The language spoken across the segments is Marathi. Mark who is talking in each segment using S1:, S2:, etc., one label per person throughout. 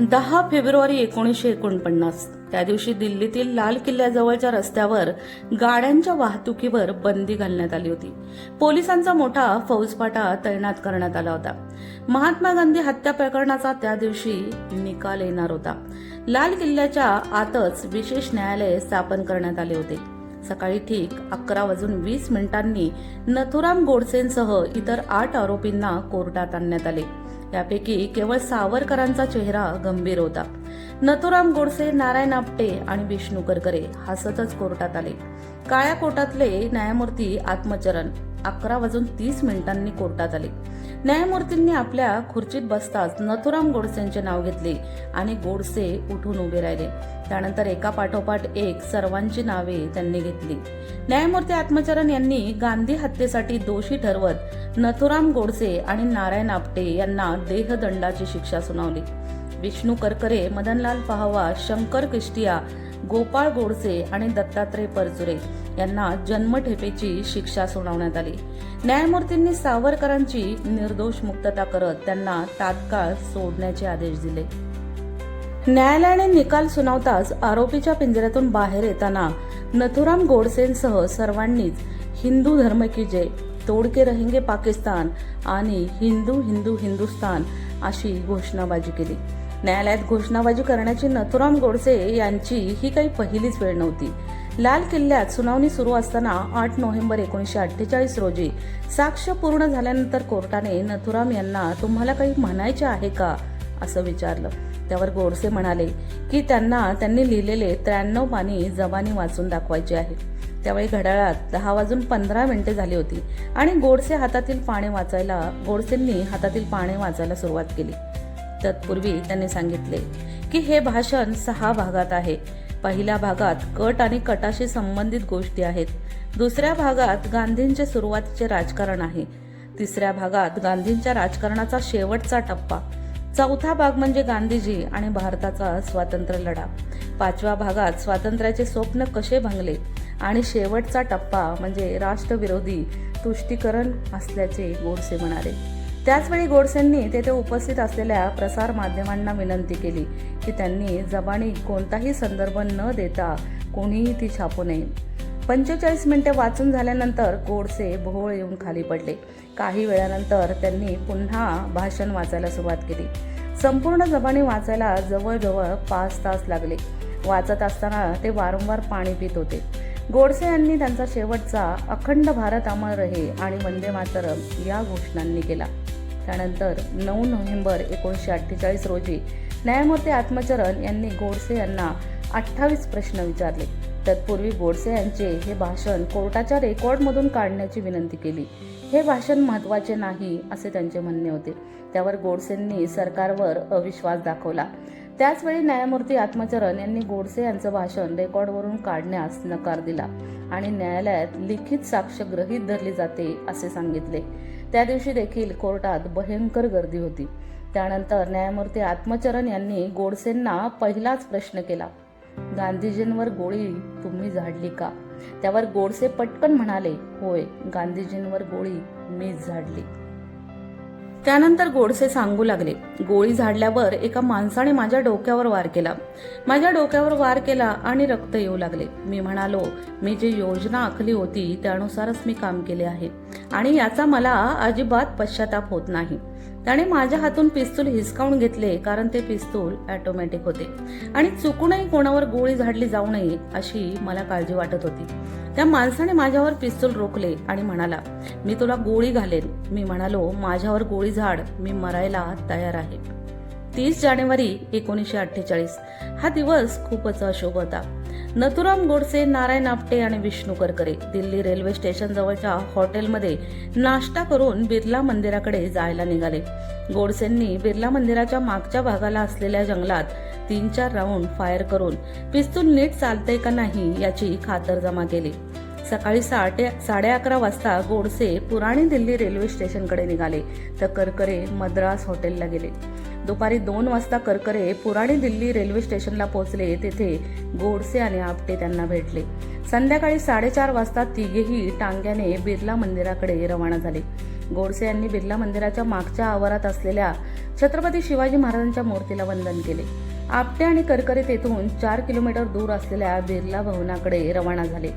S1: दहा फेब्रुवारी एकोणीसशे एकोणपन्नास. त्या दिवशी दिल्लीतील लाल किल्ल्याजवळच्या रस्त्यावर गाड्यांच्या वाहतुकीवर बंदी घालण्यात आली होती. पोलिसांचा मोठा फौजफाटा तैनात करण्यात आला होता. महात्मा गांधी हत्या प्रकरणाचा त्या दिवशी निकाल येणार होता. लाल किल्ल्याच्या आतच विशेष न्यायालय स्थापन करण्यात आले होते. सकाळी ठीक अकरा वाजून वीस मिनिटांनी नथुराम गोडसेंसह इतर आठ आरोपींना कोर्टात आणण्यात आले. यापैकी केवळ सावरकरांचा चेहरा गंभीर होता. नथुराम गोडसे नारायण आपटे आणि विष्णू करकरे हसतच कोर्टात आले. काळ्या कोर्टातले न्यायमूर्ती आत्मचरण. अकरा वाजून तीस मिनिटांनी कोर्टात आले. न्यायमूर्तींनी आपल्या खुर्चीत बसताच नथुराम गोडसेंचे नाव घेतले आणि गोडसे उठून उभे राहिले. त्यानंतर एका पाठोपाठ एक सर्वांची नावे त्यांनी घेतली. न्यायमूर्ती आत्मचरण यांनी गांधी हत्येसाठी दोषी ठरवत नथुराम गोडसे आणि नारायण आपटे यांना देहदंडाची शिक्षा सुनावली. विष्णू करकरे मदनलाल पहावा शंकर किष्टिया गोपाळ गोडसे आणि दत्तात्रय परचुरे यांना जन्मठेपेची शिक्षा सुनावण्यात आली. न्यायमूर्तींनी सावरकरांची निर्दोष मुक्तता करत त्यांना तात्काळ सोडण्याचे आदेश दिले. न्यायालयाने निकाल सुनावताच आरोपीच्या पिंजऱ्यातून बाहेर येताना नथुराम गोडसेंसह सर्वांनीच हिंदू धर्म की जय तोडके रहेंगे पाकिस्तान आणि हिंदू हिंदू हिंदुस्तान अशी घोषणाबाजी केली. न्यायालयात घोषणाबाजी करण्याची नथुराम गोडसे यांची ही काही पहिलीच वेळ नव्हती. लाल किल्ल्यात सुनावणी सुरू असताना आठ नोव्हेंबर एकोणीसशे अठ्ठेचाळीस रोजी साक्ष पूर्ण झाल्यानंतर कोर्टाने नथुराम यांना तुम्हाला काही म्हणायचे आहे का? असं विचारलं. त्यावर गोडसे म्हणाले की त्यांना त्यांनी लिहिलेले त्र्याण्णव पाणी जबानी वाचून दाखवायचे आहे. त्यावेळी घड्याळात दहा वाजून पंधरा मिनिटे झाली होती आणि गोडसे हातातील पाने वाचायला गोडसेंनी हातातील पाने वाचायला सुरुवात केली. तत्पूर्वी त्यांनी सांगितले की हे भाषण सहा भागात आहे. पहिल्या भागात कट आणि कटाशी संबंधित गोष्टी आहेत. दुसऱ्या भागात गांधींचे सुरुवातीचे राजकारण आहे. तिसऱ्या भागात गांधींच्या राजकारणाचा शेवटचा टप्पा. चौथा भाग म्हणजे गांधीजी आणि भारताचा स्वातंत्र्य लढा. पाचव्या भागात स्वातंत्र्याचे स्वप्न कसे भंगले आणि शेवटचा टप्पा म्हणजे राष्ट्रविरोधी तुष्टीकरण असल्याचे गोडसे म्हणाले. त्याचवेळी गोडसेंनी तेथे उपस्थित असलेल्या प्रसार माध्यमांना विनंती केली की त्यांनी जबानी कोणताही संदर्भ न देता कोणीही ती छापू नये. पंचेचाळीस मिनिटे वाचून झाल्यानंतर गोडसे भोवळ येऊन खाली पडले. काही वेळानंतर त्यांनी पुन्हा भाषण वाचायला सुरुवात केली. संपूर्ण जबानी वाचायला जवळजवळ पाच तास लागले. वाचत असताना ते वारंवार पाणी पित होते. गोडसे यांनी त्यांचा शेवटचा अखंड भारत अमर रहे आणि वंदे मातरम या घोषणांनी केला. त्यानंतर नऊ नोव्हेंबर एकोणीसशे अठ्ठेचाळीस रोजी न्यायमूर्ती आत्मचरण यांनी गोडसे यांना अठ्ठावीस प्रश्न विचारले. तत्पूर्वी गोडसे यांचे हे भाषण कोर्टाच्या रेकॉर्डमधून काढण्याची विनंती केली. हे भाषण महत्त्वाचे नाही असे त्यांचे म्हणणे होते. त्यावर गोडसेंनी सरकारवर अविश्वास दाखवला. त्याचवेळी न्यायमूर्ती आत्मचरण यांनी गोडसे यांचं भाषण रेकॉर्डवरून काढण्यास नकार दिला आणि न्यायालयात लिखित साक्ष गृहीत धरली जाते असे सांगितले. त्या दिवशी देखील कोर्टात भयंकर गर्दी होती. त्यानंतर न्यायमूर्ती आत्मचरण यांनी गोडसेंना पहिलाच प्रश्न केला गांधीजींवर गोळी तुम्ही झाडली का? त्यावर गोडसे पटकन म्हणाले होय गांधीजींवर गोळी मीच झाडली. त्यानंतर गोडसे सांगू लागले. गोळी झाडल्यावर एका माणसाने माझ्या डोक्यावर वार केला. माझ्या डोक्यावर वार केला आणि रक्त येऊ लागले. मी म्हणालो मी जी योजना आखली होती त्यानुसारच मी काम केले आहे. आणि याचा मला अजिबात पश्चाताप होत नाही. त्याने माझ्या हातून पिस्तूल हिसकावून घेतले कारण ते पिस्तूल ऑटोमॅटिक होते. आणि चुकूनही कोणावर गोळी झाडली जाऊ नये अशी मला काळजी वाटत होती. त्या माणसाने माझ्यावर पिस्तूल रोखले आणि म्हणाला मी तुला गोळी घालेन. मी म्हणालो माझ्यावर गोळी झाड. मी मरायला तयार आहे. तीस जानेवारी एकोणीसशे अठ्ठेचाळीस. हा दिवस खूपच अशुभ होता. नथुराम गोडसे नारायण आपटे आणि विष्णू करकरे दिल्ली रेल्वे स्टेशन जवळच्या हॉटेलमध्ये नाश्ता करून बिर्ला मंदिराकडे जायला निघाले. गोडसेंनी बिर्ला मंदिराच्या मागच्या भागाला असलेल्या जंगलात तीन चार राऊंड फायर करून पिस्तूल नीट चालतंय का नाही याची खातरजमा केली. सकाळी साडे साडे अकरा वाजता गोडसे पुराणी दिल्ली रेल्वे स्टेशनकडे निघाले तर करकरे मद्रास हॉटेलला गेले. दुपारी दोन वाजता करकरे पुराणी दिल्ली रेल्वे स्टेशनला पोहोचले. तेथे गोडसे आणि आपटे त्यांना भेटले. संध्याकाळी साडेचार वाजता तिघेही टांग्याने बिर्ला मंदिराकडे रवाना झाले. गोडसे यांनी बिर्ला मंदिराच्या मागच्या आवारात असलेल्या छत्रपती शिवाजी महाराजांच्या मूर्तीला वंदन केले. आपटे आणि करकरे तेथून चार किलोमीटर दूर असलेल्या बिर्ला भवनाकडे रवाना झाले.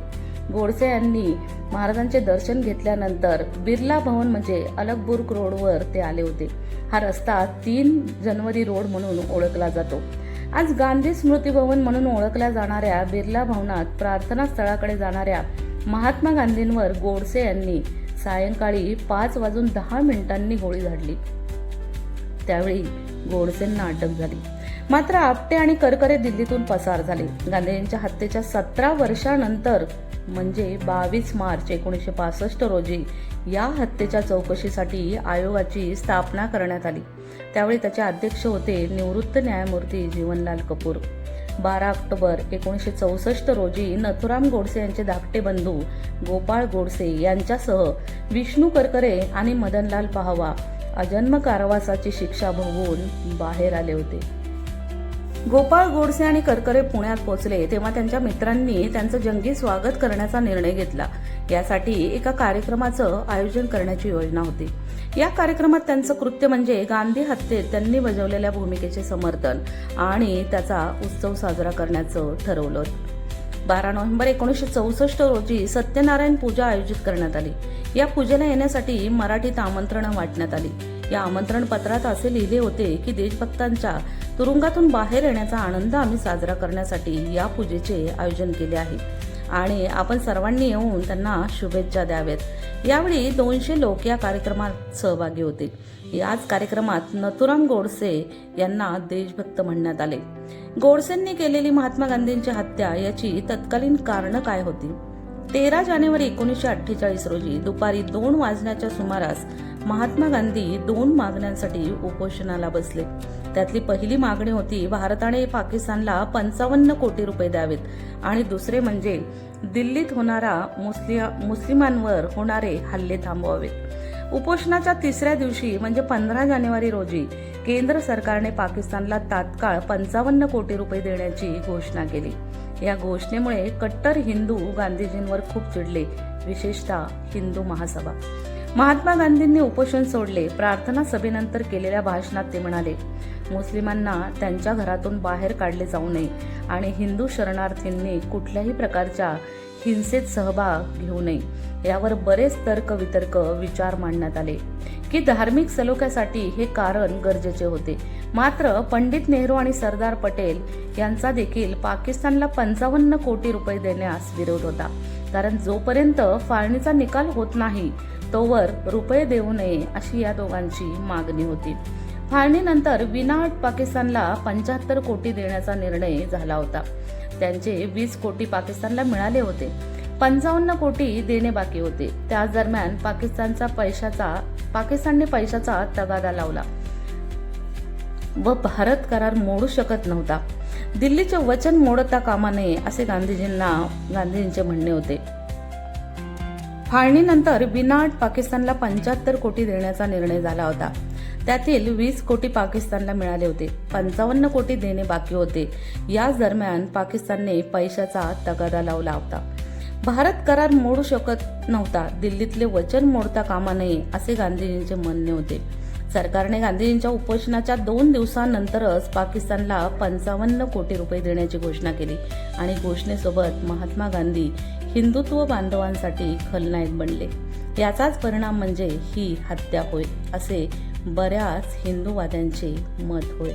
S1: गोडसे यांनी महाराजांचे दर्शन घेतल्यानंतर बिर्ला भवन म्हणजे अलकबुर्ग रोडवर ते आले होते. हा रस्ता तीन जनवरी रोड म्हणून ओळखला जातो. आज गांधी स्मृती भवन म्हणून ओळखल्या जाणाऱ्या बिर्ला भवनात प्रार्थना स्थळाकडे जाणाऱ्या महात्मा गांधींवर गोडसे यांनी सायंकाळी पाच वाजून दहा मिनिटांनी गोळी झाडली. त्यावेळी गोडसेंना अटक झाली. मात्र आपटे आणि करकरे दिल्लीतून पसार झाले. गांधींच्या हत्येच्या सतरा वर्षानंतर म्हणजे बावीस मार्च एकोणीसशे पासष्ट रोजी या हत्येच्या चौकशीसाठी आयोगाची स्थापना करण्यात आली. त्यावेळी त्याचे अध्यक्ष होते निवृत्त न्यायमूर्ती जीवनलाल कपूर. बारा ऑक्टोबर एकोणीसशे चौसष्ट रोजी नथुराम गोडसे यांचे धाकटे बंधू गोपाळ गोडसे यांच्यासह विष्णू करकरे आणि मदनलाल पहावा अजन्म कारावासाची शिक्षा भोगून बाहेर आले होते. गोपाळ गोडसे आणि करकरे पुण्यात पोहोचले तेव्हा त्यांच्या मित्रांनी त्यांचं जंगी स्वागत करण्याचा निर्णय घेतला. यासाठी एका कार्यक्रमाचं आयोजन करण्याची योजना होती. या कार्यक्रमात त्यांचं कृत्य म्हणजे गांधी हत्येत त्यांनी बजावलेल्या भूमिकेचे समर्थन आणि त्याचा उत्सव साजरा करण्याचं ठरवलं. बारा नोव्हेंबर एकोणीसशे चौसष्ट रोजी सत्यनारायण पूजा आयोजित करण्यात आली. या पूजेला येण्यासाठी मराठीत आमंत्रणं वाटण्यात आली. या आमंत्रण पत्रात असे लिहिले होते की देशभक्तांच्या तुरुंगातून बाहेर येण्याचा आनंद आम्ही साजरा करण्यासाठी या पूजेचे आयोजन केले आहे. आणि आपण सर्वांनी येऊन त्यांना शुभेच्छा द्याव्यात. यावेळी दोनशे लोक या कार्यक्रमात सहभागी होते. याच कार्यक्रमात नथुराम गोडसे यांना देशभक्त म्हणण्यात आले. गोडसेंनी केलेली महात्मा गांधींची हत्या याची तत्कालीन कारणं काय होती? तेरा जानेवारी एकोणीसशे अठ्ठेचाळीस रोजी दुपारी दोन वाजण्याच्या सुमारास महात्मा गांधी दोन मागण्यांसाठी उपोषणाला बसले. त्यातली पहिली मागणी होती भारताने पाकिस्तानला पंचावन्न कोटी रुपये द्यावेत. आणि दुसरे म्हणजे दिल्लीत होणारा मुस्लिया मुस्लिमांवर होणारे हल्ले थांबवावेत उपोषणाच्या तिसऱ्या दिवशी म्हणजे पंधरा जानेवारी रोजी केंद्र सरकारने पाकिस्तानला तात्काळ पंचावन्न कोटी रुपये देण्याची घोषणा केली. या घोषणेमुळे कट्टर हिंदू गांधीजींवर खूप चिडले विशेषतः हिंदू महासभा. महात्मा गांधींनी उपोषण सोडले प्रार्थना सभेनंतर केलेल्या भाषणात ते म्हणाले मुस्लिमांना त्यांच्या घरातून बाहेर काढले जाऊ नये आणि हिंदू शरणार्थींनी कुठल्याही प्रकारच्या हिंसेत सहभाग घेऊ नये यावर बरेच तर्क वितर्क विचार मांडण्यात आले. की धार्मिक सलोख्यासाठी हे कारण गरजेचे होते. मात्र पंडित नेहरू आणि सरदार पटेल यांचा देखील पाकिस्तानला पंचावन्न कोटी रुपये देण्यास विरोध होता. कारण जोपर्यंत फाळणीचा निकाल होत नाही तोवर रुपये देऊ नये अशी या दोघांची मागणी होती. फाळणीनंतर विनाअट पाकिस्तानला पंच्याहत्तर कोटी देण्याचा निर्णय झाला होता. त्यांचे वीस कोटी पाकिस्तानला मिळाले होते. पंचावन्न कोटी देणे बाकी होते. त्याच दरम्यान पाकिस्तानचा पैशाचा पाकिस्तानने पैशाचा तगादा लावला. व भारत करार मोडू शकत नव्हता. दिल्लीचे वचन मोडता कामा नये असे गांधीजींना गांधीजींचे म्हणणे होते. फाळणीनंतर बिनाट पाकिस्तानला पंच्याहत्तर कोटी देण्याचा निर्णय झाला होता. त्यातील वीस कोटी पाकिस्तानला मिळाले होते. पंचावन्न कोटी देणे बाकी होते. याच दरम्यान पाकिस्तानने पैशाचा तगादा लावला होता. भारत करार मोडू शकत नव्हता. दिल्लीतले वचन मोडता कामा नये असे गांधीजींचे म्हणणे होते. सरकारने गांधीजींच्या उपोषणाच्या दोन दिवसांनंतरच पाकिस्तानला पंचावन्न कोटी रुपये देण्याची घोषणा केली आणि घोषणेसोबत महात्मा गांधी हिंदुत्व बांधवांसाठी खलनायक बनले. याचाच परिणाम म्हणजे ही हत्या होय असे बऱ्याच हिंदूवाद्यांचे मत होय.